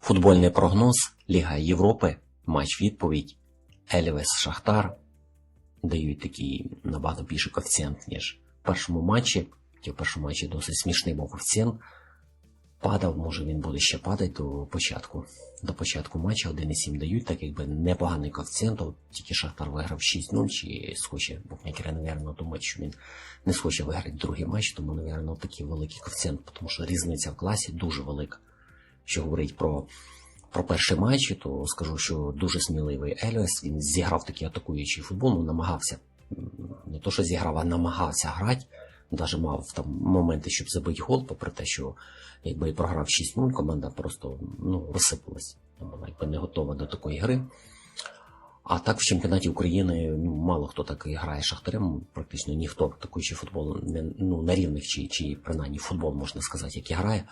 Футбольний прогноз Ліга Європи, матч відповідь. Ельвес Шахтар дають такий набагато більший коефіцієнт, ніж в першому матчі. Хоча в першому матчі досить смішний був коефіцієнт. Падав, може він буде ще падати до початку. До початку матчу 1,7 дають, так якби непоганий коефіцієнт. Тільки Шахтар виграв 6-0, чи схоче, букмекери, напевно, думають, що він не схоче виграти другий матч, тому, напевно, такий великий коефіцієнт, тому що різниця в класі дуже велика. Що говорить про, про перший матч, то скажу, що дуже сміливий Еліас. Він зіграв такий атакуючий футбол, ну намагався. Не то, що зіграв, а намагався грати. Навіть мав там моменти, щоб забити гол, попри те, що якби і програв 6-0, команда просто ну, розсипалась. Вона якби не готова до такої гри. А так в чемпіонаті України ну, мало хто так і грає шахтарем, практично ніхто атакуючий футбол не, ну, на рівних чи, чи принаймні футбол, можна сказати, який грає.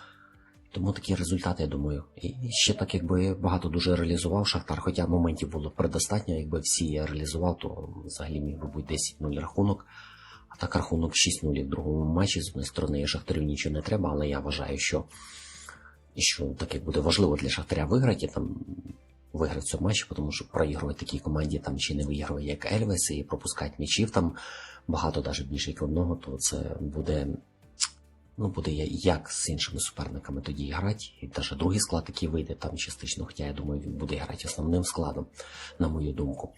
Тому такі результати, я думаю. І ще так, якби багато дуже реалізував Шахтар, хоча моментів було предостатньо, якби всі я реалізував, то взагалі міг би бути 10-0 рахунок. А так рахунок 6-0 в другому матчі. З однієї сторони, Шахтарю нічого не треба, але я вважаю, що, що так як буде важливо для Шахтаря виграти, там виграти цей матч, тому що проігрувати такій команді там чи не виграє, як Ельвес, і пропускати м'ячів там багато, навіть більше як одного, то це буде. Ну, буде як з іншими суперниками тоді грати. І навіть другий склад такий вийде там частично, хоча я думаю, він буде грати основним складом, на мою думку.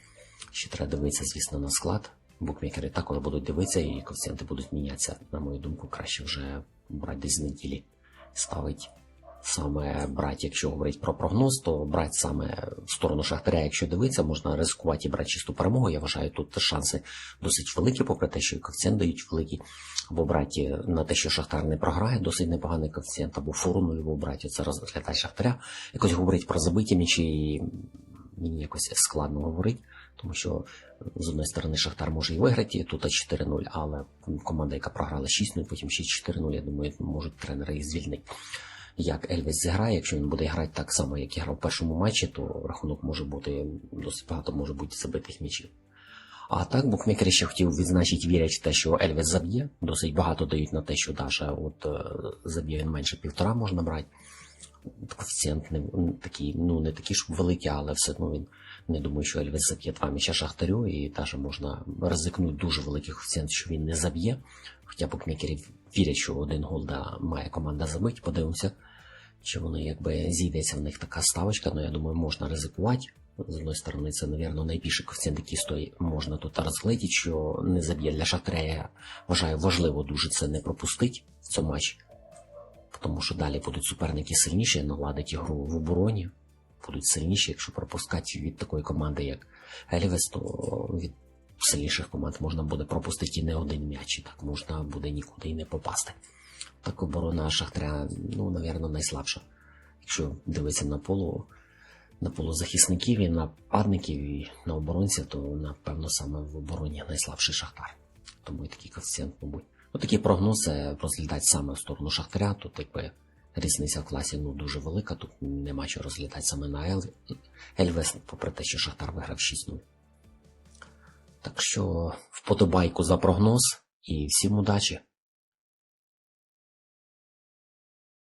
Ще треба дивитися, звісно, на склад. Букмекери також будуть дивитися, і коефіцієнти будуть мінятися. На мою думку, краще вже брати десь з неділі. Ставить саме брати, якщо говорити про прогноз, то брати саме в сторону Шахтаря, якщо дивитися, можна ризикувати і брати чисту перемогу. Я вважаю, тут шанси досить великі, попри те, що і коефіцієнт дають великий. Або брати на те, що Шахтар не програє, досить непоганий коефіцієнт, або фору нульову брати. Це розглядає Шахтаря. Якось говорить про забиті м'ячі мені якось складно говорити, тому що з одної сторони Шахтар може і виграти тут 4-0, але команда, яка програла 6-0, потім ще 4-0, я думаю, можуть тренери їх звільнити. Як Ельвес зіграє, якщо він буде грати так само, як і грав в першому матчі, то рахунок може бути досить багато може бути забитих м'ячів. А так, букмекери ще хотів відзначити, вірять в те, що Ельвіс заб'є. Досить багато дають на те, що Даша от е, заб'є він менше півтора можна брати. Коефіцієнт не такий, ну не такий, щоб великий, але все одно він не думаю, що Ельвес заб'є два м'яча Шахтарю, і теж можна ризикнути дуже великий коефіцієнт, що він не заб'є. Хоча букмекери вірять, що один гол да, має команда забити. Подивимося, чи вони якби зійдеться в них така ставочка, але я думаю, можна ризикувати. З одної сторони, це, мабуть, найбільший коефіцієнт, який стоїть, можна тут розглядіти, що не заб'є для Шахтаря. Я вважаю, важливо дуже це не пропустити в цьому матчі. Тому що далі будуть суперники сильніші, наладить ігру в обороні, будуть сильніші, якщо пропускати від такої команди, як Ельвес, то від сильніших команд можна буде пропустити і не один м'яч, і так можна буде нікуди і не попасти. Так оборона Шахтаря, ну, напевно, найслабша. Якщо дивитися на полу, на полузахисників і нападників, і на оборонців, то напевно саме в обороні найслабший Шахтар. Тому і такий коефіцієнт, мабуть. Ну, такі прогнози розглядати саме в сторону Шахтаря. Тут якби різниця в класі ну, дуже велика, тут нема що розглядати саме на Ельвес, попри те, що Шахтар виграв 6-0. Так що вподобайку за прогноз і всім удачі!